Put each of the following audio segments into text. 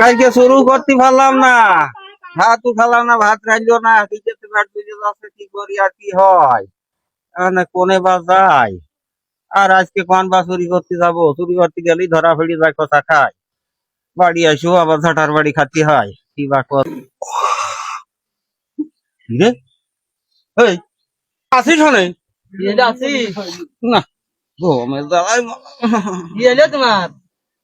কালকে শুরু করতে পারলাম না। ভাত খালাম না ভাত রাখল না। বেজে যাচ্ছে কি করি আর কি হয়? কোনে বা যায়? আর আজকে কোন বা চুরি করতে যাব? চুরি করতে গেলেই ধরা ফেলি যায় কথা খায়। বাড়ি আসো আবার ঝাঁটার বাড়ি খাতে হয়। কি বা কর আসিস শোনে না। তোমার?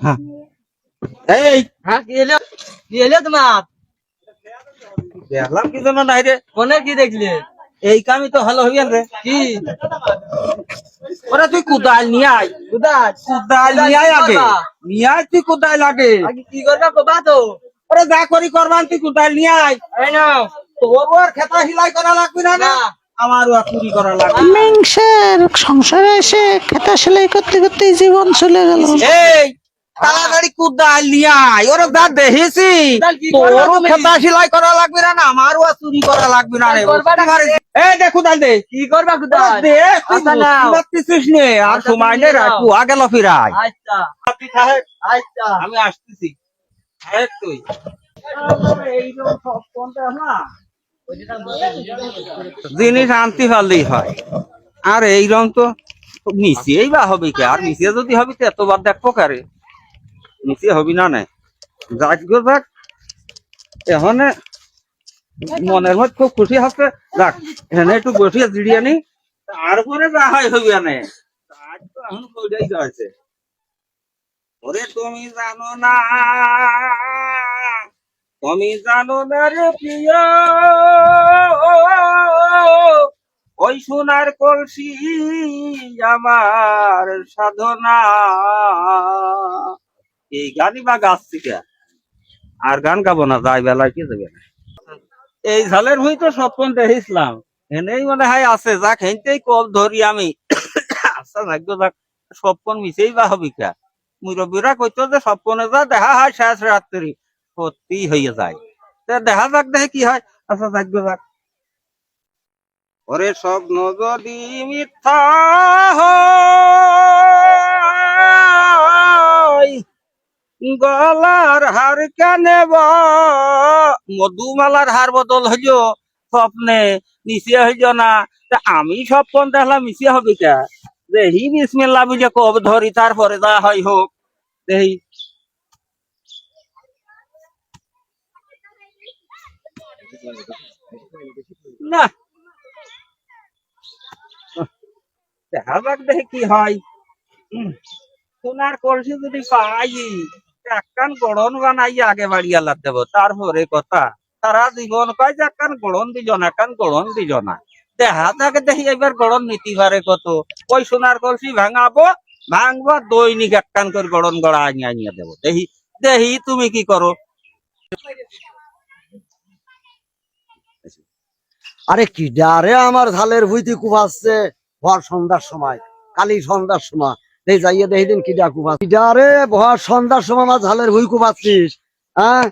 হ্যাঁ। এই। হ্যাঁ কি এলো কি এলো তোমার? দেখলাম কি জন্য নাই রে। কোনে কি দেখলে? এই কামই তো ভালো হইবেন রে। কি? ওরা তুই কুদাল নিয়ে আয়। কোথায় কুদাল নিয়ে আয় আগে। নিয়ে আয় তুই কুদাল আগে। আগে কি করবা কবা তো? ওরা যা করি করবান তুই কুদাল নিয়ে আয়। এই নাও। তোর ওর খেতা হিলাই করা লাগবে না না। আমারও চুরি করা লাগবে মিংসের সংসারে এসে খেতা সেলাই করতে করতে জীবন চলে গেল। এই তাড়াতাড়ি কুদাল নিয়ে আয়। ওরা যা দেখেছি। তোরও খেতা সেলাই করা লাগবে না না আমারও আর চুরি করা লাগবে না দে কি করবা দে তুই আচ্ছা, নে। আর আচ্ছা, সময় তুমি রাখু আগে লফিরাই আচ্ছা। আচ্ছা। আমি আসতেছি। থাক তুই। এইরকম সব কোনটা না জিনিস আনতে পারলেই হয়। আর এই রং তো মিশিয়েই বা হবে কি? আর মিশিয়ে যদি হবে তো এতবার দেখব কারে। মিশিয়ে হবি না না যাক গো এখন মনের মধ্যে খুব খুশি হচ্ছে। যাক এখানে একটু বসিয়ে জিড়িয়ে নি। তারপরে যা হয় হবি না তুমি জানো না। তুমি জানো না রে সোনার কলসি আমার সাধনা। এই গানই বা গাচ্ছি কে আর গান গাবো না, যাই বেলায় কি যাবে? এই ঝালের ভুই তো স্বপ্ন দেখেছিলাম। এনেই মনে হয় আছে, যাক, হেনতেই কল ধরি আমি। আচ্ছা ভাগ্য যাক স্বপ্ন মিশেই বা হবি কে। মুরব্বীরা কইতো যে স্বপ্নে যা দেখা হয়, শেষ রাত্রি সত্যি হয়ে যায়। দেখা যাক, দেখে কি হয়। আচ্ছা ভাগ্য যাক। ওরে স্বপ্ন যদি মিথ্যা হয় গলার হার কেনে মধুমালার হার বদল হইল স্বপ্নে, মিশিয়ে হইল না। তা আমি স্বপ্ন দেখলাম মিশিয়ে হবে কে? দেহি বিসমিল্লা বুঝে কব ধরি, তারপরে যা হয় হোক। দেহি। না। দেখা যাক দেখে কি হয়। সোনার কলসি যদি পাই। একখান গড়ন বানাই আগে বাড়ি কথা। তারা জীবন কয় যে গড়ন দেখা এবার দৈনিক একখান করে গড়ন গড়া আনিয়ে দেবো। দেখি তুমি কি করো? আরে কি আমার ঝালের ভুইতে কুবাচ্ছে ভর সন্ধ্যার সময়, কালি সন্ধ্যার সময়। যাইয়ে দেখি দিন কিডা সন্ধ্যার সময় আমার ঝালের ভুই কুবাচ্ছিস হ্যাঁ?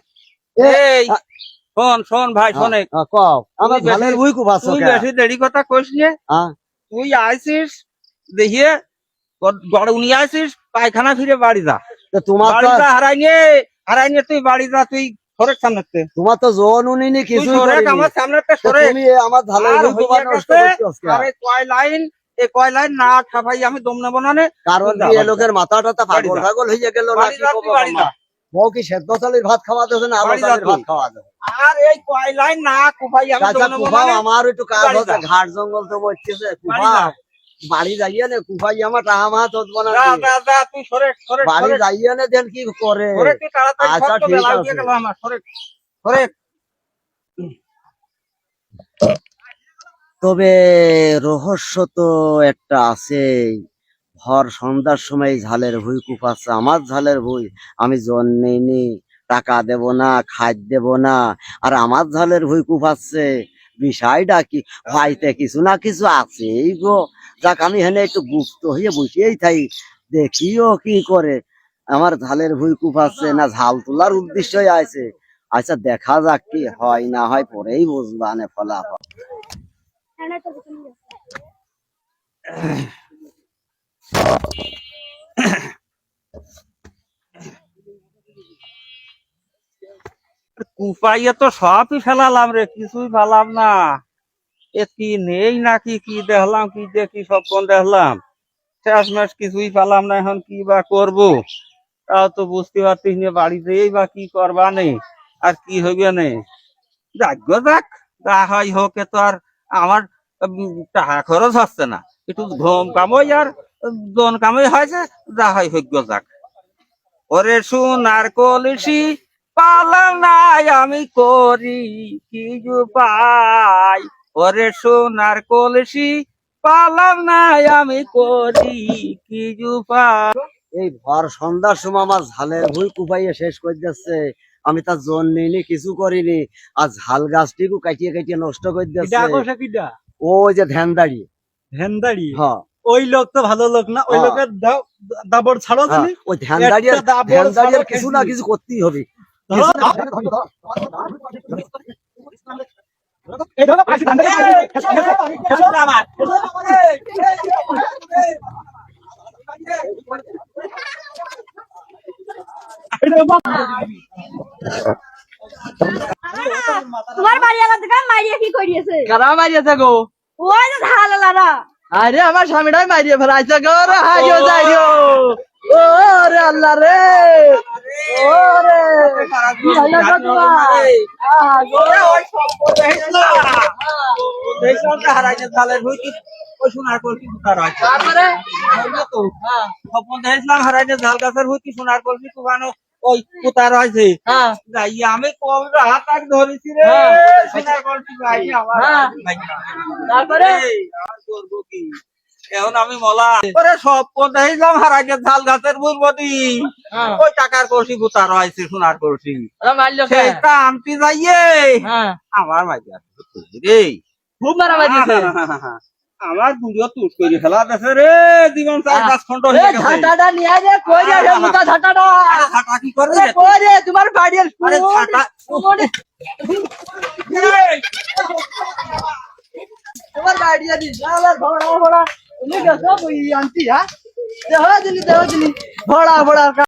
এই শোন শোন ভাই শোনে। কও আমার ঝালের বেশি- ভুই তুই বেশি দেরি কথা কইস নে। হ্যাঁ তুই আইসিস দেখিয়ে গড় উনি আইসিস পায়খানা ফিরে বাড়ি যা। তোমার হারাই নে হারাই নে তুই বাড়ি যা তুই সরেক সামনেতে। তোমার তো জোন তুই কিছুই সরেক আমার সামনেতে সরেক। তুমি আমার ঝালের আর ভুই হইয়া নষ্ট করছিস আরে কয় লাইন এ কয় লাইন না ছাপাই আমি দম নেব না কারণ যা, এ লোকের মাথা টাথা পাগল। পাগল হয়ে গেল বউ কি সেদ্ধ চালের ভাত খাওয়া দেবে না আলো চালের ভাত খাওয়া দেবে আর এই কয় না কুপাই আমি দম নেব না আমার একটু কাজ হচ্ছে ঘাট জঙ্গল তো বসতেছে বাড়ি বাড়ি যাইয়ে না কুফাই আমার টাহা মা চোদ্দ না যা যা যা তুই সরেক সরেক বাড়ি সরেক না দেন কি করে? আচ্ছা, ঠিক আছে। তবে রহস্য তো একটা আছে ভর সন্ধ্যার সময় ঝালের ভুই কুপাচ্ছে আমার ঝালের ভুই। আমি জন্মেনি টাকা দেব না খাদ দেব না। আর আমার ঝালের ভুই কুপাচ্ছে বিষয়টা কি? হয়তো কিছু না কিছু আছেই গো। যাক, আমি হেনে একটু গুপ্ত হয়ে বসেই থাই, দেখিও কি করে? আমার ঝালের ভুই কুপাচ্ছে না ঝাল তোলার উদ্দেশ্যই আছে। আচ্ছা দেখা যাক কি হয় না হয়, পরেই বুঝবা নে ফলাফল। কুপাইয়ে তো সবই ফেলালাম রে, কিছুই ফেলাম না। এ কি নেই নাকি, কি দেখলাম, কি দেখি স্বপ্ন দেখলাম। শেষ মাস কিছুই পেলাম না, এখন কি বা করব? তাও তো বুঝতে পারতিস না, বাড়িতেই বা কি করবা নেই আর কি হইবে নেই যাক গো যাক, যা হয় হোক তো আর আমার টাকা খরচ হচ্ছে না। একটু ঘুম কামই আর, দন কামই হয়েছে, যা হয় গো যাক। ওরে সোনার পালাম নাই আমি করি, কি পাই? ওরে সোনার পালাম নাই আমি করি, কি পাই? এই ভর সন্ধ্যার সময় আমার ঝালের ভুই কুপাইয়ে শেষ করে দিচ্ছে আমি তার জন নিইনি কিছু করিনি আর ঝাল গাছটিকে কাটিয়ে কাটিয়ে নষ্ট করে কিডা ওই যে ধ্যান দাঁড়িয়ে ভেন্দারি হ্যাঁ ওই লোক তো ভালো লোক না ওই হ্যাঁ। লোকের দাবর ছাড়ো হ্যাঁ, তুমি ওই ধ্যান দাঁড়িয়ে ধ্যান দাঁড়িয়ে কিছু না কিছু করতেই হবে দাঁড়িয়ে আমার। তোমার বাড়ি আমার দোকান মারিয়ে কি করিয়েছে কারা মারিয়েছে গো? ওই যে ধালালারা আরে আমার স্বামীটাই মারিয়ে ফেলাইছে গো। রে হাইও যাইও। ও রে। আল্লাহ রে ও রে কি হলো গো তোমার আহা গো তারপরে? স্বপ্ন দেখেছিলাম হারাইতে ঝাল গাছের সোনার কলসি ওই হ্যাঁ। যাই আমি কম হাত আর ধরেছি রে হ্যাঁ। সোনার কলসি ভাই আমার হ্যাঁ। ভাই না। তারপরে? করব কি? এখন আমি মলা। ওরে স্বপ্ন দেখেছিলাম হারাইতে ঝাল গাছের হ্যাঁ। ওই টাকার কলসি পুতা রয়েছে সোনার কলসি আনতে যাইয়ে আমার মাইয়া রে খুব মারামারি দিয়েছে আমার বুড়িও তুট করে ফেলা দেছে রে জীবন চার পাঁচ খন্ড এ হয়ে গেছে। ঝাঁটাটা নিয়ে যে কই রে রে মুতা ঝাঁটাটা। আরে ছাতা কি করবে এ কই রে তোমার বাড়ির আরে ছাতা তোমার বাড়ি দি জালার ভড়া ভড়া তুমি গেছো বই আনতি হ্যাঁ? দেহ দিনি দেহ দিনি ভড়া ভড়া